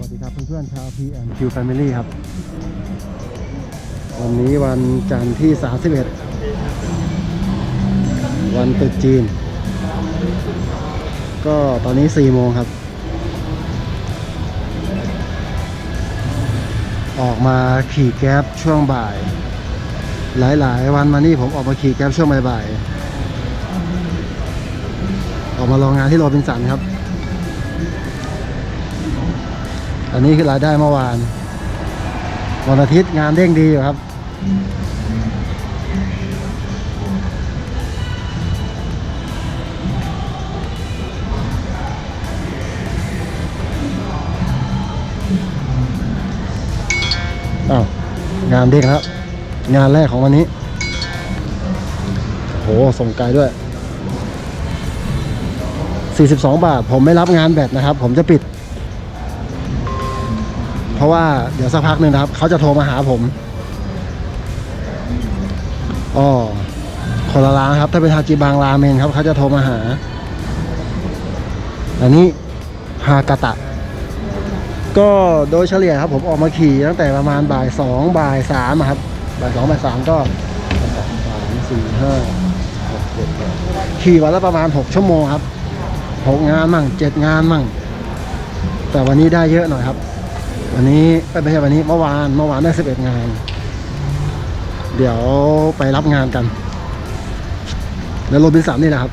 วัสดีครับเพื่อนๆชาว P&Q Family ครับ วันนี้วันจันทร์ที่ 31 วันตรุษจีน ก็ตอนนี้ 4 โมงครับ ออกมาขี่แก๊บช่วงบ่าย หลายๆ วันมานี่ผมออกมาขี่แก๊บช่วงบ่ายๆ ออกมาลองงานที่โรบินสันครับ อันนี้คือรายได้เมื่อวาน วันอาทิตย์งานเด้งดีอยู่ครับ อ้าว งานเด้งแล้ว งานแรกของวันนี้ โห ส่งไกลด้วย 42 บาท ผมไม่รับงานแบตนะครับ ผมจะปิด ราะว่าเดี๋ยวสักพักหนึ่งนะครับ เขาจะโทรมาหาผมอ๋อคนละร้านครับ ถ้าเป็นฮาจิบังราเมนครับ เขาจะโทรมาหา อันนี้ฮากาตะ ก็โดยเฉลี่ยครับ ผมออกมาขี่ตั้งแต่ประมาณบ่ายสองบ่ายสามครับบ่ายสองบ่ายสามก็สองสามสี่ห้าหกเจ็ดแปดขี่วันละประมาณหกชั่วโมงครับหกงานมั่งเจ็ดงานมั่ง แต่วันนี้ได้เยอะหน่อยครับ วันนี้ไม่ใช่วันนี้เมื่อวานเมื่อวานได้สิบเอ็ดงาน เดี๋ยวไปรับงานกัน แล้วโรบินสันนี่แหละครับ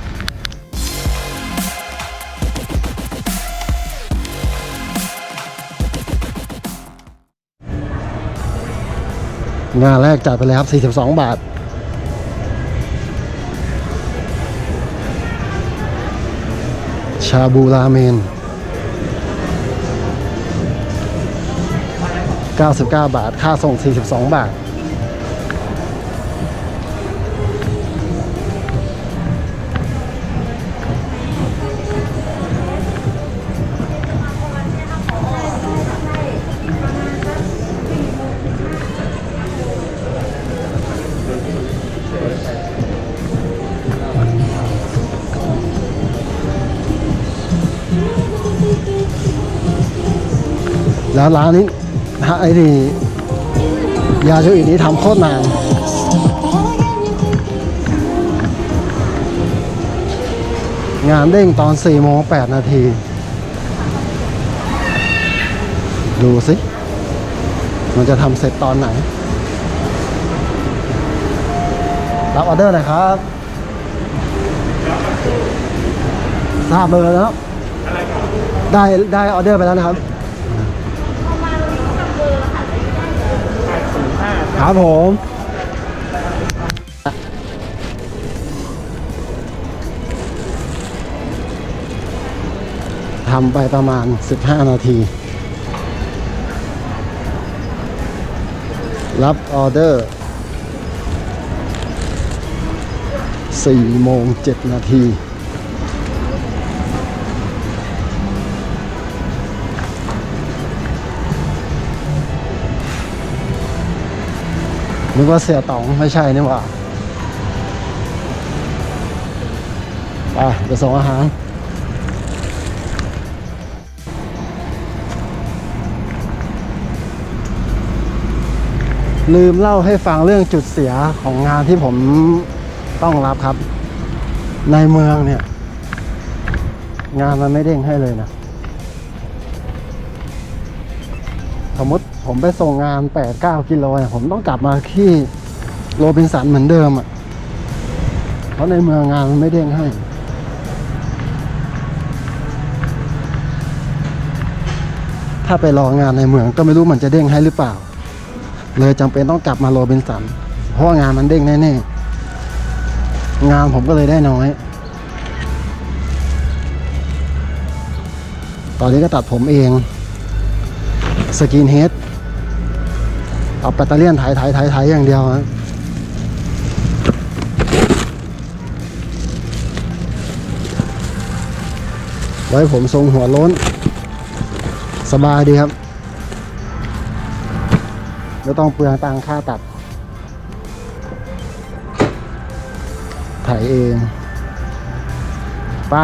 งานแรกจัดไปเลยครับ 42 บาท ชาบูราเมน 99 บาท ค่าส่ง 42 บาท แล้วร้านนี้ ไอ้นี่ยาโชอินี้ทำโคตรนานงานเด้งตอน4โมง8นาที ดูสิ มันจะทำเสร็จตอนไหน รับออเดอร์หน่อยครับ ทราบเบอร์แล้ว ได้ได้ออเดอร์ไปแล้วนะครับ ครับผมทำไปประมาณ 15 นาที รับออเดอร์4โมง7นาที นึกว่าเสียตองไม่ใช่นี่หว่าไปไปส่งอาหารลืมเล่าให้ฟังเรื่องจุดเสียของงานที่ผมต้องรับครับ ในเมืองเนี่ย งานมันไม่เด้งให้เลยนะ สมมติ ผมไปส่งงาน 8-9 กิโลเนี่ยผมต้องกลับมาที่โรบินสันเหมือนเดิมอะ เพราะในเมืองงานมันไม่เด้งให้ถ้าไปรองานในเมืองก็ไม่รู้มันจะเด้งให้หรือเปล่า เลยจำเป็นต้องกลับมาโรบินสัน เพราะงานมันเด้งแน่ๆ งานผมก็เลยได้น้อย ตอนนี้ก็ตัดผมเอง สกินเฮด เอาแบตเตอรี่ยนไถไถไถไถอย่างเดียวนะไว้ผมทรงหัวล้น สบายดีครับไม่ต้องเปลืองตังค่าตัดไถเอง ไป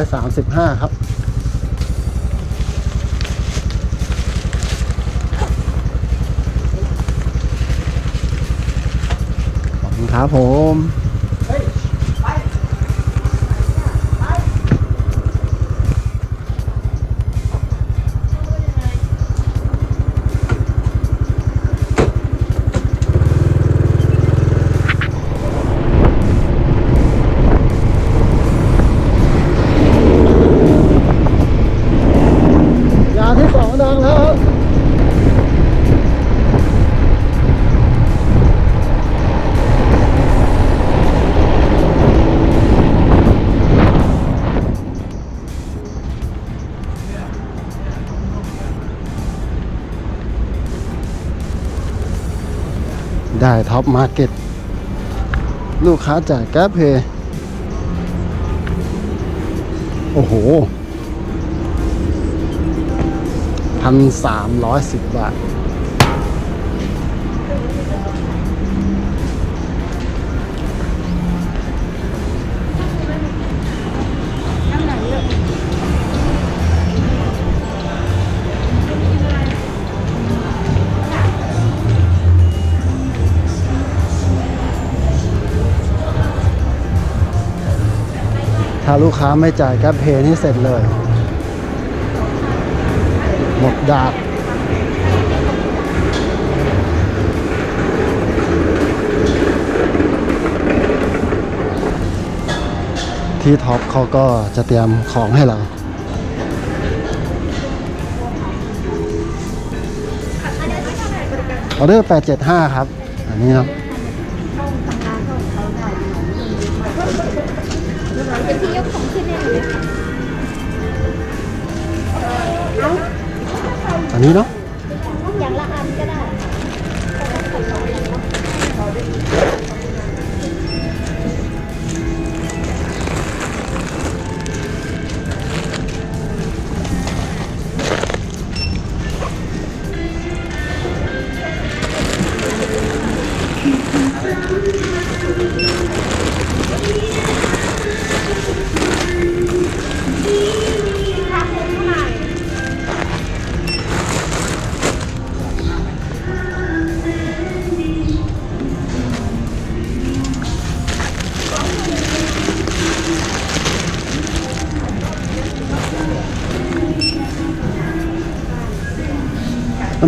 อยสามสิบห้าครับขอบคุณครับผม อปมาร์เก็ตลูกค้าจ่ายแก๊ปเพย์โอ้โหพันสามร้อยสิบบาท ถ้าลูกค้าไม่จ่ายแก๊ปเพย์นี่เสร็จเลย หมดดาบที่ท็อปเขาก็จะเตรียมของให้เรา ออเดอร์ 875 ครับ อันนี้เนาะ อัน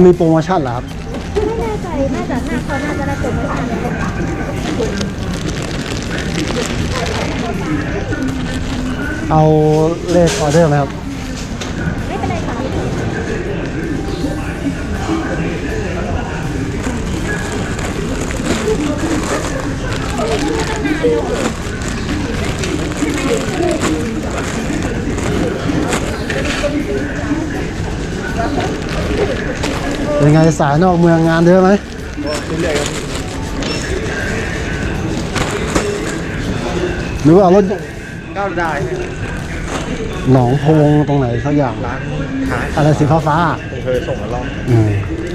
มันมีโปรโมชั่นเหรอครับ ไม่แน่ใจ น่าจะหน้าเขาน่าจะได้โปรโมชั่นเอาเลขออเดอร์ไหมครับ ไงสายนอกเมืองงานเยอะไหมหรือว่าเอารถก้าวได้เนี่ยหนองพงตรงไหนสักอย่างร้านขายอะไรสีฟ้าฟ้าผมเคยส่งมาลองๆอืม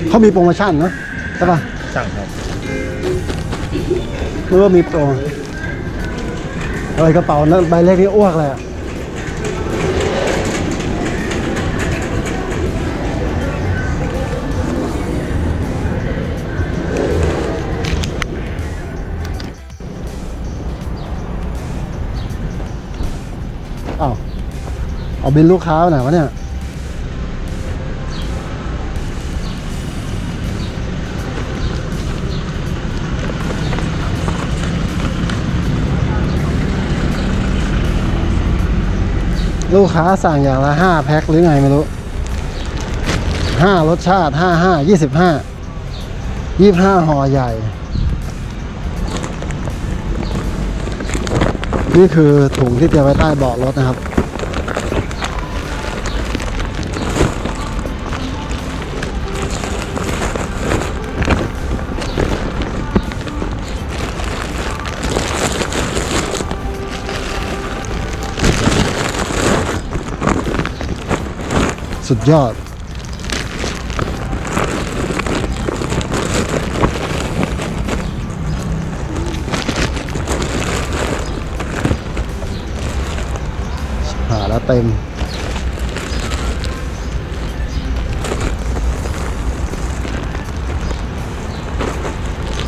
เขามีโปรโมชั่นเนอะใช่ป่ะสั่งครับหรือว่ามีโปรอะไรกระเป๋านั้นใบเล็กนี่อ้วกเลยอะ เอาบินลูกค้าไปไหนวะเนี่ยลูกค้าสั่งอย่างละห้าแพ็คหรือไงไม่รู้ห้ารสชาติห้าห้ายี่สิบห้ายี่ห้าห่อใหญ่ นี่คือถุงที่เตรียมไว้ใต้เบาะรถนะครับ สุดยอด หาแล้วเต็ม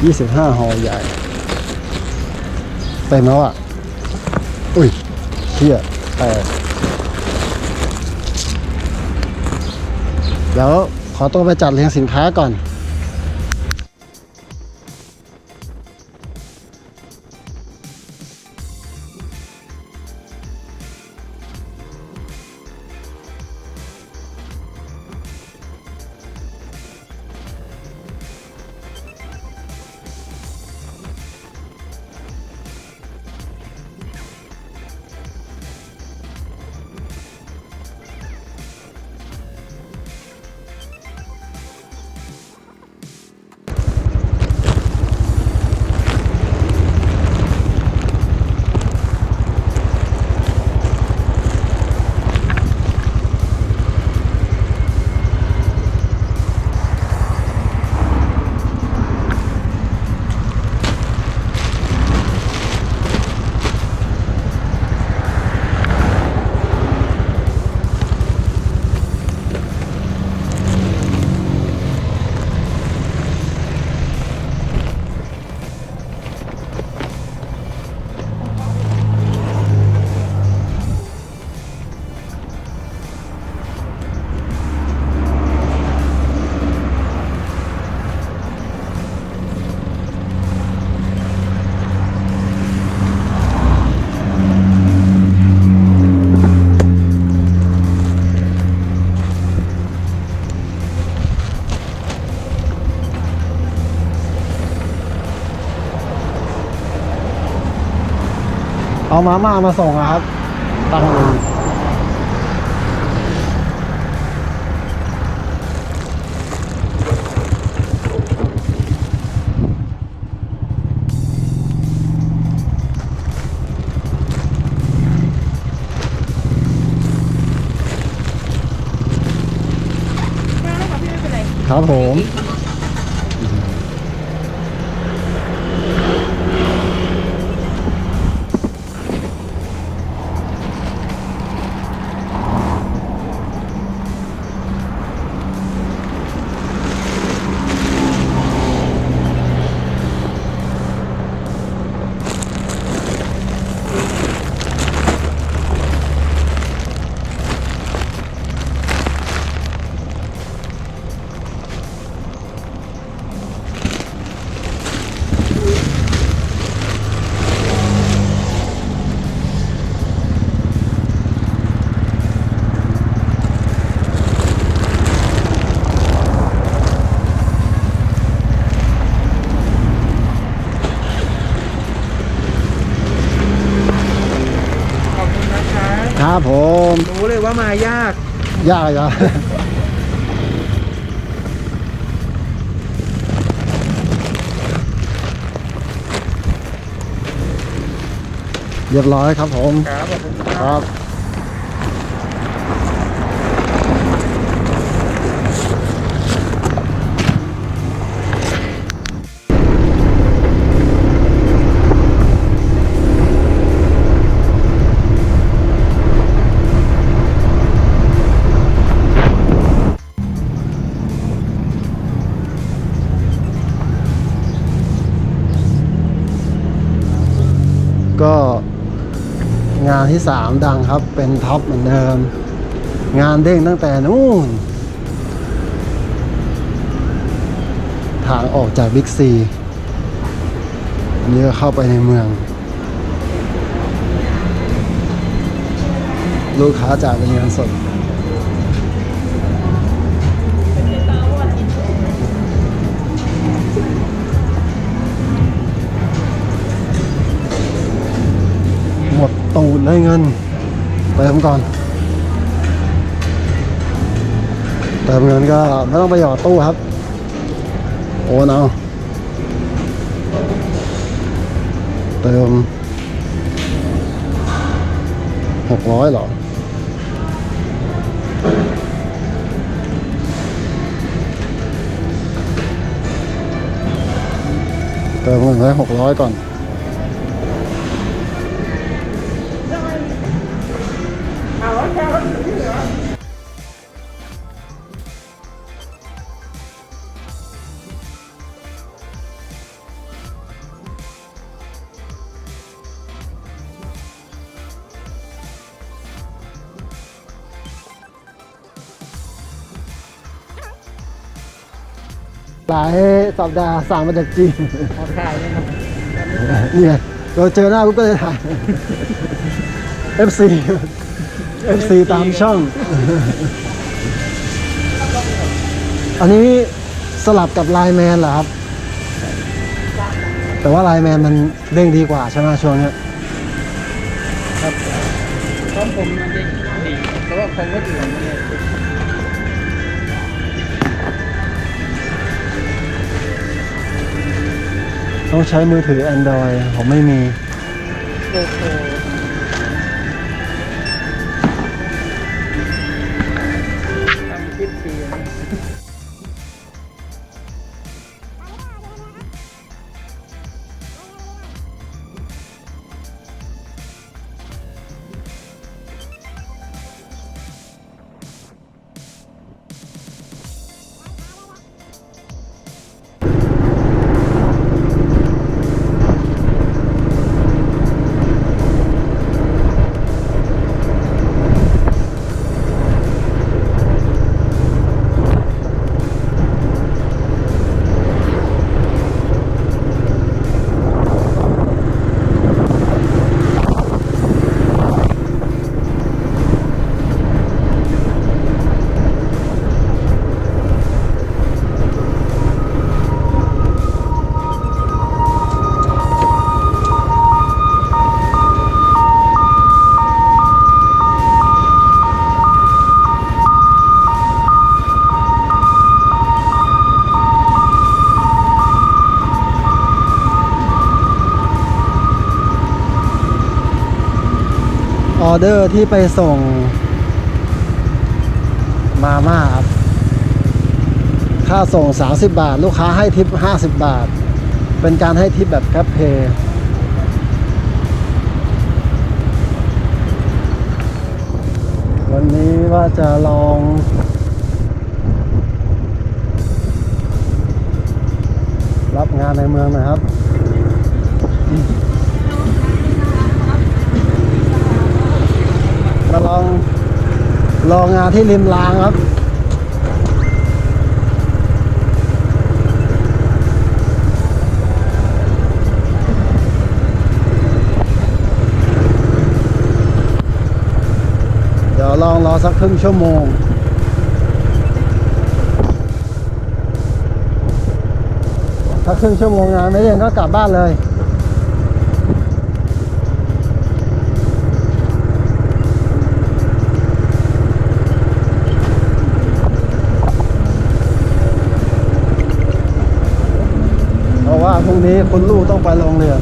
ยี่สิบห้าหอใหญ่ เต็มแล้วอะ อุ้ยเชี่ยแตก เดี๋ยวขอตัวไปจัดเรียงสินค้าก่อน เอามาม่ามาส่งอะครับ ตั้งเองครับผม ครับผม รู้เลยว่ามายาก ยากเหรอเรียบร้อยครับผม ครับขอบคุณครับก็ ที่สามดังครับ เป็นท็อปเหมือนเดิม งานเด้งตั้งแต่นู่น ทางออกจากบิ๊กซีอันนี้ก็เข้าไปในเมือง ลูกค้าจากเป็นงานสด หมดตูดเลยเงิน เติมก่อน เติมเงินก็ไม่ต้องไปหยอดตู้ครับ โอนเอาเติมหกร้อยหรอเติมเงินไว้หกร้อยก่อน หลายสัปดาห์สั่งมาจากจีนขอถ่ายครับเนี่ยเราเจอหน้าปุ๊ก็เลยถ่าย FC FC ตามช่อง อันนี้สลับกับไลแมนเหรอครับ แต่ว่าไลแมนมันเด้งดีกว่าใช่ไหมช่วงเนี้ยครับของผมมันจะดีแต่ว่าของคนอื่นมันเนี่ยต้องใช้มือถือ Android ผมไม่มี โอ้โห ออเดอร์ที่ไปส่ง มาม่าครับ ค่าส่ง 30 บาท ลูกค้าให้ทิป 50 บาท เป็นการให้ทิปแบบแคปเพย์วันนี้ว่าจะลองรับงานในเมืองนะครับ มาลองลองงานที่ริมรางครับเดี๋ยวลองรอสักครึ่งชั่วโมง ถ้าครึ่งชั่วโมงงานไม่เรียนก็กลับบ้านเลย เพรุ่งนี้คุณลูกต้องไปโรงเรียน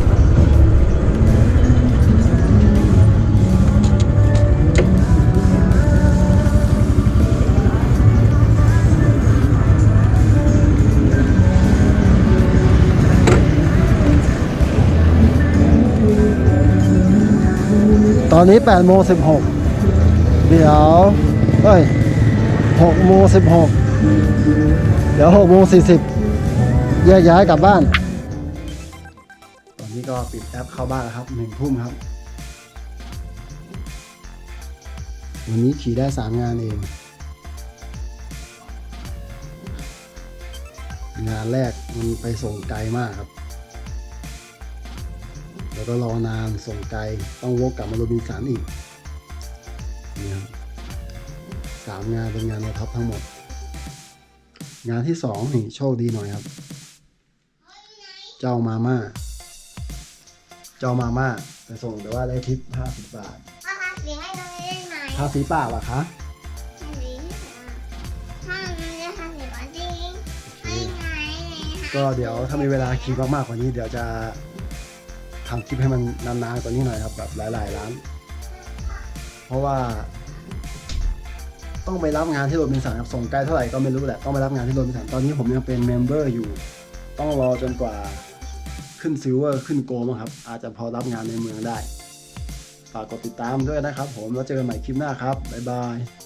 ตอนนี้8โมง16 เดี๋ยวเอ้ย6โมง16 เดี๋ยว6โมง40แยกย้ายกลับบ้าน ก็ปิดแอปเข้าบ้านแล้วครับหนึ่งทุ่มครับ วันนี้ขี่ได้สามงานเอง งานแรกมันไปส่งไกลมากครับ แล้วก็รอนานส่งไกลต้องวกกลับมาโรบินสันอีกนี่ครับสามงานเป็นงานในท็อปทั้งหมด งานที่สองนี่โชคดีหน่อยครับ เจ้ามาม่า จ้ามาม่าไปส่งแต่ว่าได้ทิปห้าสิบบาทพ่อคะสีให้ตรงนี้ได้ไหมภาษีเปล่าเหรอคะให้สีถ้ามันจะทำสีก่อนจริงให้ไงไหนก็เดี๋ยวถ้ามีเวลาขี่มากๆกว่านี้ เดี๋ยวจะทำคลิปให้มันนานๆกว่านี้หน่อยครับแบบหลายๆร้าน เพราะว่า ต้องไปรับงานที่โรบินสันครับส่งไกลเท่าไหร่ก็ไม่รู้แหละต้องไปรับงานที่โรบินสันตอนนี้ผมยังเป็นเมมเบอร์อยู่ ต้องรอจนกว่า ขึ้นซิลเวอร์ขึ้นโกลมครับ อาจจะพอรับงานในเมืองได้ ฝากกดติดตามด้วยนะครับผม แล้วเจอกันใหม่คลิปหน้าครับ บ๊ายบาย